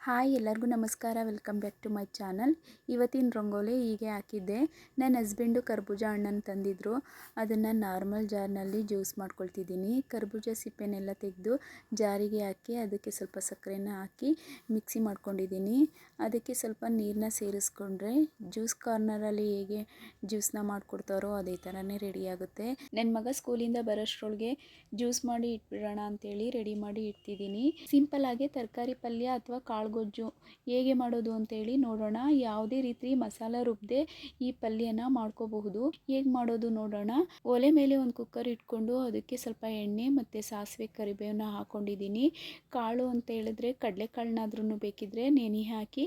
Hi, ಎಲ್ಲರಿಗೂ ನಮಸ್ಕಾರ. Welcome back to my channel. ಇವತ್ತಿನ ರಂಗೋಲಿ ಹೀಗೆ ಹಾಕಿದ್ದೆ. ನನ್ನ ಹಸ್ಬೆಂಡು ಕರ್ಬೂಜ ಹಣ್ಣನ್ನು ತಂದಿದ್ರು. ಅದನ್ನು ನಾರ್ಮಲ್ ಜಾರ್ನಲ್ಲಿ ಜ್ಯೂಸ್ ಮಾಡ್ಕೊಳ್ತಿದ್ದೀನಿ. ಕರ್ಬೂಜ ಸಿಪ್ಪೆನೆಲ್ಲ ತೆಗೆದು ಜಾರಿಗೆ ಹಾಕಿ, ಅದಕ್ಕೆ ಸ್ವಲ್ಪ ಸಕ್ಕರೆನ ಹಾಕಿ ಮಿಕ್ಸಿ ಮಾಡ್ಕೊಂಡಿದ್ದೀನಿ. ಅದಕ್ಕೆ ಸ್ವಲ್ಪ ನೀರನ್ನ ಸೇರಿಸ್ಕೊಂಡ್ರೆ ಜ್ಯೂಸ್ ಕಾರ್ನರಲ್ಲಿ ಹೇಗೆ ಜ್ಯೂಸನ್ನ ಮಾಡಿಕೊಡ್ತಾರೋ ಅದೇ ಥರನೇ ರೆಡಿ ಆಗುತ್ತೆ. ನನ್ನ ಮಗ ಸ್ಕೂಲಿಂದ ಬರೋಷ್ಟ್ರೊಳಗೆ ಜ್ಯೂಸ್ ಮಾಡಿ ಇಟ್ಬಿಡೋಣ ಅಂತೇಳಿ ರೆಡಿ ಮಾಡಿ ಇಡ್ತಿದ್ದೀನಿ. ಸಿಂಪಲ್ ಆಗಿ ತರಕಾರಿ ಪಲ್ಯ ಅಥವಾ ಕಾಳುಗೊಜ್ಜು ಹೇಗೆ ಮಾಡೋದು ಅಂತೇಳಿ ನೋಡೋಣ. ಯಾವುದೇ ರೀತಿ ಮಸಾಲ ರುಬ್ಬದೆ ಈ ಪಲ್ಯನ ಮಾಡ್ಕೋಬಹುದು. ಹೇಗೆ ಮಾಡೋದು ನೋಡೋಣ. ಒಲೆ ಮೇಲೆ ಒಂದು ಕುಕ್ಕರ್ ಇಟ್ಕೊಂಡು ಅದಕ್ಕೆ ಸ್ವಲ್ಪ ಎಣ್ಣೆ ಮತ್ತು ಸಾಸಿವೆ ಕರಿಬೇವನ್ನ ಹಾಕೊಂಡಿದ್ದೀನಿ. ಕಾಳು ಅಂತ ಹೇಳಿದ್ರೆ ಕಡಲೆಕಾಳನ್ನಾದ್ರೂ ಬೇಕಿದ್ರೆ ನೆನೆ ಹಾಕಿ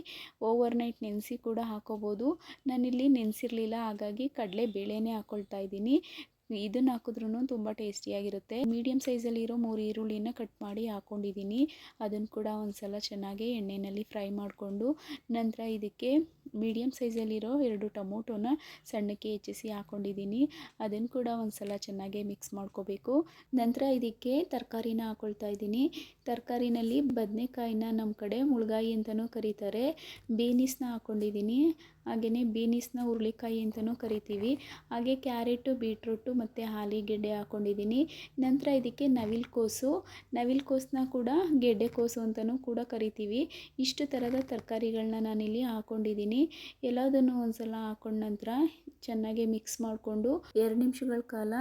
ಓವರ್ ನೈಟ್ ನೆನೆಸಿ ಕೂಡ ಹಾಕೋಬೋದು ನಾನಿಲ್ಲಿ ನೆನೆಸಿರ್ಲಿಲ್ಲ, ಹಾಗಾಗಿ ಕಡಲೆ ಬೇಳೆನೇ ಹಾಕೊಳ್ತಾ ಇದ್ದೀನಿ. ಇದನ್ನು ಹಾಕಿದ್ರೂ ತುಂಬ ಟೇಸ್ಟಿಯಾಗಿರುತ್ತೆ. ಮೀಡಿಯಮ್ ಸೈಜಲ್ಲಿರೋ ಮೂರು ಈರುಳ್ಳಿನ ಕಟ್ ಮಾಡಿ ಹಾಕೊಂಡಿದ್ದೀನಿ ಅದನ್ನು ಕೂಡ ಒಂದು ಸಲ ಚೆನ್ನಾಗಿ ಎಣ್ಣೆಯಲ್ಲಿ ಫ್ರೈ ಮಾಡಿಕೊಂಡು ನಂತರ ಇದಕ್ಕೆ ಮೀಡಿಯಮ್ ಸೈಜಲ್ಲಿರೋ ಎರಡು ಟೊಮೊಟೊನ ಸಣ್ಣಕ್ಕೆ ಹೆಚ್ಚಿಸಿ ಹಾಕ್ಕೊಂಡಿದ್ದೀನಿ ಅದನ್ನು ಕೂಡ ಒಂದು ಸಲ ಚೆನ್ನಾಗಿ ಮಿಕ್ಸ್ ಮಾಡ್ಕೋಬೇಕು. ನಂತರ ಇದಕ್ಕೆ ತರಕಾರಿನ ಹಾಕ್ಕೊಳ್ತಾ ಇದ್ದೀನಿ. ತರಕಾರಿನಲ್ಲಿ ಬದನೆಕಾಯಿನ ನಮ್ಮ ಕಡೆ ಮುಳುಗಾಯಿ ಅಂತಲೂ ಕರೀತಾರೆ. ಬೀನಿಸ್ನ ಹಾಕ್ಕೊಂಡಿದ್ದೀನಿ ಹಾಗೆಯೇ ಬೀನಿಸ್ನ ಹುರುಳಿಕಾಯಿ ಅಂತಲೂ ಕರಿತೀವಿ. ಹಾಗೆ ಕ್ಯಾರೆಟು, ಬೀಟ್ರೂಟು ಮತ್ತು ಹಾಲಿಗೆಡ್ಡೆ ಹಾಕ್ಕೊಂಡಿದ್ದೀನಿ ನಂತರ ಇದಕ್ಕೆ ನವಿಲು ಕೋಸು ನವಿಲು ಕೋಸನ್ನ ಕೂಡ ಗೆಡ್ಡೆ ಕೋಸು ಅಂತಲೂ ಕೂಡ ಕರಿತೀವಿ. ಇಷ್ಟು ಥರದ ತರಕಾರಿಗಳನ್ನ ನಾನಿಲ್ಲಿ ಹಾಕ್ಕೊಂಡಿದ್ದೀನಿ ಎಲ್ಲದನ್ನು ಒಂದ್ಸಲ ಹಾಕೊಂಡ ನಂತರ ಚೆನ್ನಾಗಿ ಮಿಕ್ಸ್ ಮಾಡಿಕೊಂಡು ಎರಡು ನಿಮಿಷಗಳ ಕಾಲ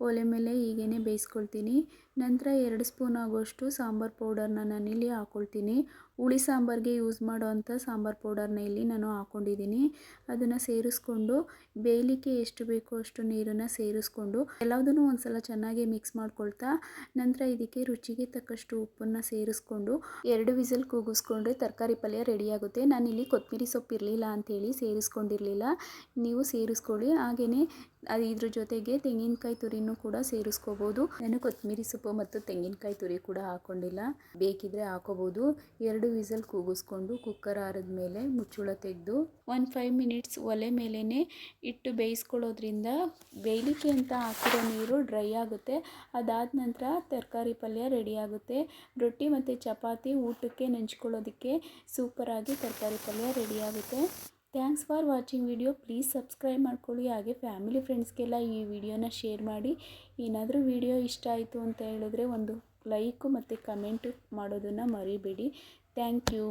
ಒಲೆ ಮೇಲೆ ಹೀಗೇ ಬೇಯಿಸ್ಕೊಳ್ತೀನಿ. ನಂತರ ಎರಡು ಸ್ಪೂನ್ ಆಗೋಷ್ಟು ಸಾಂಬಾರು ಪೌಡರ್ನ ನಾನಿಲ್ಲಿ ಹಾಕ್ಕೊಳ್ತೀನಿ ಹುಳಿ ಸಾಂಬಾರಿಗೆ ಯೂಸ್ ಮಾಡೋವಂಥ ಸಾಂಬಾರು ಪೌಡರ್ನ ಇಲ್ಲಿ ನಾನು ಹಾಕ್ಕೊಂಡಿದ್ದೀನಿ ಅದನ್ನು ಸೇರಿಸ್ಕೊಂಡು ಬೇಯಲಿಕ್ಕೆ ಎಷ್ಟು ಬೇಕೋ ಅಷ್ಟು ನೀರನ್ನು ಸೇರಿಸ್ಕೊಂಡು ಎಲ್ಲದನ್ನೂ ಒಂದು ಸಲ ಚೆನ್ನಾಗಿ ಮಿಕ್ಸ್ ಮಾಡ್ಕೊಳ್ತಾ ನಂತರ ಇದಕ್ಕೆ ರುಚಿಗೆ ತಕ್ಕಷ್ಟು ಉಪ್ಪನ್ನು ಸೇರಿಸ್ಕೊಂಡು ಎರಡು ವಿಸಲ್ ಕೂಗಿಸ್ಕೊಂಡ್ರೆ ತರಕಾರಿ ಪಲ್ಯ ರೆಡಿಯಾಗುತ್ತೆ ನಾನಿಲ್ಲಿ ಕೊತ್ತಂಬರಿ ಸೊಪ್ಪು ಇರಲಿಲ್ಲ ಅಂಥೇಳಿ ಸೇರಿಸ್ಕೊಂಡಿರಲಿಲ್ಲ. ನೀವು ಸೇರಿಸ್ಕೊಳ್ಳಿ. ಹಾಗೆಯೇ ಇದ್ರ ಜೊತೆಗೆ ತೆಂಗಿನಕಾಯಿ ತುರಿನೂ ಕೂಡ ಸೇರಿಸ್ಕೋಬೋದು. ನಾನು ಕೊತ್ತಂಬರಿ ಸೊಪ್ಪು ಮತ್ತು ತೆಂಗಿನಕಾಯಿ ತುರಿ ಕೂಡ ಹಾಕೊಂಡಿಲ್ಲ. ಬೇಕಿದ್ರೆ ಹಾಕೋಬೋದು. ಎರಡು ವಿಸಲ್ ಕೂಗಿಸ್ಕೊಂಡು ಕುಕ್ಕರ್ ಆರಿದ ಮೇಲೆ ಮುಚ್ಚುಳ ತೆಗೆದು ಒನ್ ಫೈವ್ ಮಿನಿಟ್ಸ್ ಒಲೆ ಮೇಲೇ ಇಟ್ಟು ಬೇಯಿಸ್ಕೊಳ್ಳೋದ್ರಿಂದ ಬೇಯಲಿಕ್ಕೆ ಅಂತ ಹಾಕಿರೋ ನೀರು ಡ್ರೈ ಆಗುತ್ತೆ. ಅದಾದ ನಂತರ ತರಕಾರಿ ಪಲ್ಯ ರೆಡಿ ಆಗುತ್ತೆ. ರೊಟ್ಟಿ ಮತ್ತು ಚಪಾತಿ ಊಟಕ್ಕೆ ನೆಂಚ್ಕೊಳ್ಳೋದಕ್ಕೆ ಸೂಪರಾಗಿ ತರಕಾರಿ ಪಲ್ಯ ರೆಡಿ ಆಗುತ್ತೆ. Thanks for watching video please subscribe ಮಾಡ್ಕೊಳ್ಳಿ. ಹಾಗೆ ಫ್ಯಾಮಿಲಿ ಫ್ರೆಂಡ್ಸ್ಗೆಲ್ಲ ಈ ವಿಡಿಯೋನ ಶೇರ್ ಮಾಡಿ. ಏನಾದರೂ ವಿಡಿಯೋ ಇಷ್ಟ ಆಯಿತು ಅಂತ ಹೇಳಿದ್ರೆ ಒಂದು ಲೈಕು ಮತ್ತು ಕಮೆಂಟು ಮಾಡೋದನ್ನು ಮರಿಬೇಡಿ. Thank you